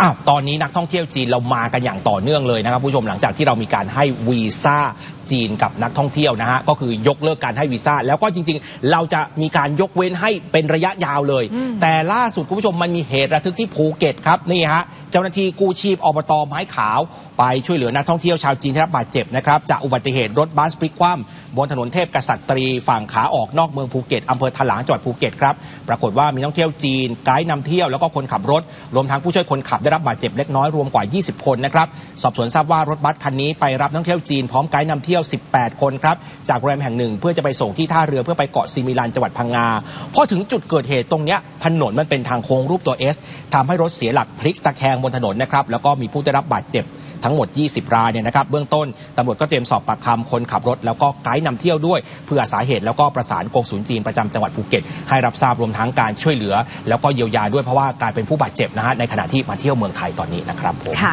อ้าวตอนนี้นักท่องเที่ยวจีนเรามากันอย่างต่อเนื่องเลยนะครับผู้ชมหลังจากที่เรามีการให้วีซ่าจีนกับนักท่องเที่ยวนะฮะก็คือยกเลิกการให้วีซ่าแล้วก็จริง ๆ เราจะมีการยกเว้นให้เป็นระยะยาวเลย แต่ล่าสุดคุณผู้ชมมันมีเหตุระทึกที่ภูเก็ตครับนี่ฮะเจ้าหน้าที่กู้ชีพอบตไม้ขาว ไปช่วยเหลือนักท่องเที่ยวชาวจีนที่รับบาดเจ็บนะครับจากอุบัติเหตุรถบัสพลิกคว่ำ บนถนนเทพกษัตรีฝั่งขาออกนอกเมืองภูเก็ตอำเภอถลางจังหวัดภูเก็ตครับปรากฏว่ามีนักท่องเที่ยวจีนไกด์นำเที่ยวแล้วก็คนขับรถ รวมทั้งผู้ช่วยคนขับได้รับบาดเจ็บเล็กน้อยรวมกว่า 20 คนนะครับสอบสวนทราบว่ารถบัสคันนี้ไปรับนักท่องเที่ยวจีนพร้อมไกด์นำเที่ยว 18 คนครับจากโรงแรมแห่งหนึ่ง เพื่อจะไปส่งที่ท่าเรือเพื่อไปเกาะซีมิลันจังหวัดพังงาพอถึงจุดเกิดเหตุตรงเนี้ยถนนมันเป็นทางโค้งรูปตัว S ทำให้รถเสียหลักพลิกตะแคงบนถนนนะครับแล้วก็มีผู้ได้รับบาดเจ็บ ทั้งหมด 20 รายเนี่ยนะครับ เบื้องต้นตำรวจก็เตรียมสอบปากคำคนขับรถ แล้วก็ไกด์นำเที่ยวด้วย เพื่อสาเหตุแล้วก็ประสานกองศูนย์จีนประจำจังหวัดภูเก็ตให้รับทราบรวมทั้งการช่วยเหลือ แล้วก็เยียวยาด้วยเพราะว่ากลายเป็นผู้บาดเจ็บนะฮะในขณะที่มาเที่ยวเมืองไทยตอนนี้นะครับผมค่ะ